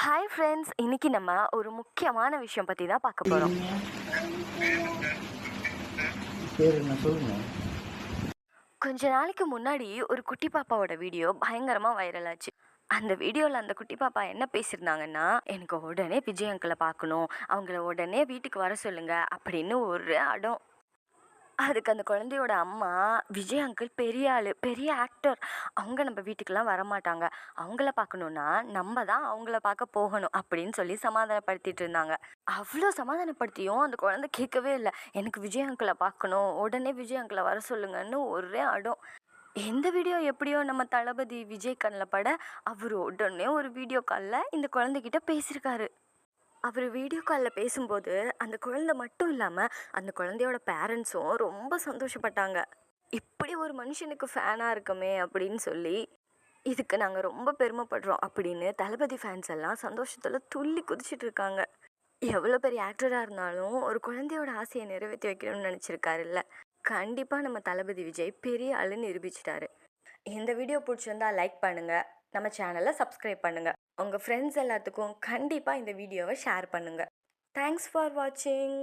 Hi friends இன்னைக்கு நம்ம ஒரு முக்கியமான விஷயம் பற்றி தான் பார்க்க போகிறோம் சொல்லுங்க. கொஞ்ச நாளைக்கு முன்னாடி ஒரு குட்டி பாப்பாவோட வீடியோ பயங்கரமாக வைரல் ஆச்சு. அந்த வீடியோவில் அந்த குட்டி பாப்பா என்ன பேசியிருந்தாங்கன்னா எனக்கு உடனே விஜய் அங்கிளை பார்க்கணும். அவங்கள உடனே வீட்டுக்கு வர சொல்லுங்க. அப்படின்னு ஒரு அடம். அதுக்கு அந்த குழந்தையோட அம்மா விஜய் அங்கிள் பெரிய ஆள் பெரிய ஆக்டர் அவங்க நம்ம வீட்டுக்கெலாம் வரமாட்டாங்க. அவங்கள பார்க்கணுன்னா நம்ம தான் அவங்கள பார்க்க போகணும் அப்படின்னு சொல்லி சமாதானப்படுத்திட்டு இருந்தாங்க. அவ்வளோ சமாதானப்படுத்தியும் அந்த குழந்தை கேட்கவே இல்லை. எனக்கு விஜய் அங்கிளை பார்க்கணும். உடனே விஜய் அங்கிளை வர சொல்லுங்கன்னு ஒரே அடம். எந்த வீடியோ எப்படியோ நம்ம தளபதி விஜய் கண்ணில் பட அவர் உடனே ஒரு வீடியோ காலில் இந்த குழந்தைகிட்ட பேசியிருக்காரு. அவர் வீடியோ காலில் பேசும்போது அந்த குழந்தை மட்டும் இல்லாமல் அந்த குழந்தையோட பேரண்ட்ஸும் ரொம்ப சந்தோஷப்பட்டாங்க. இப்படி ஒரு மனுஷனுக்கு ஃபேனாக இருக்கமே அப்படின்னு சொல்லி இதுக்கு நாங்கள் ரொம்ப பெருமைப்படுறோம் அப்படின்னு தளபதி ஃபேன்ஸ் எல்லாம் சந்தோஷத்தில் துள்ளி குதிச்சிட்டு இருக்காங்க. எவ்வளோ பெரிய ஆக்டராக இருந்தாலும் ஒரு குழந்தையோட ஆசையை நிறைவேற்றி வைக்கணும்னு நினச்சிருக்காருல்ல. கண்டிப்பாக நம்ம தளபதி விஜய் பெரிய ஆளுன்னு நிரூபிச்சிட்டாரு. இந்த வீடியோ பிடிச்சிருந்தா லைக் பண்ணுங்கள் நம்ம சேனலை சப்ஸ்கிரைப் பண்ணுங்கள் உங்கள் ஃப்ரெண்ட்ஸ் எல்லாத்துக்கும் கண்டிப்பாக இந்த வீடியோவை ஷேர் பண்ணுங்கள் தேங்க்ஸ் ஃபார் வாட்சிங்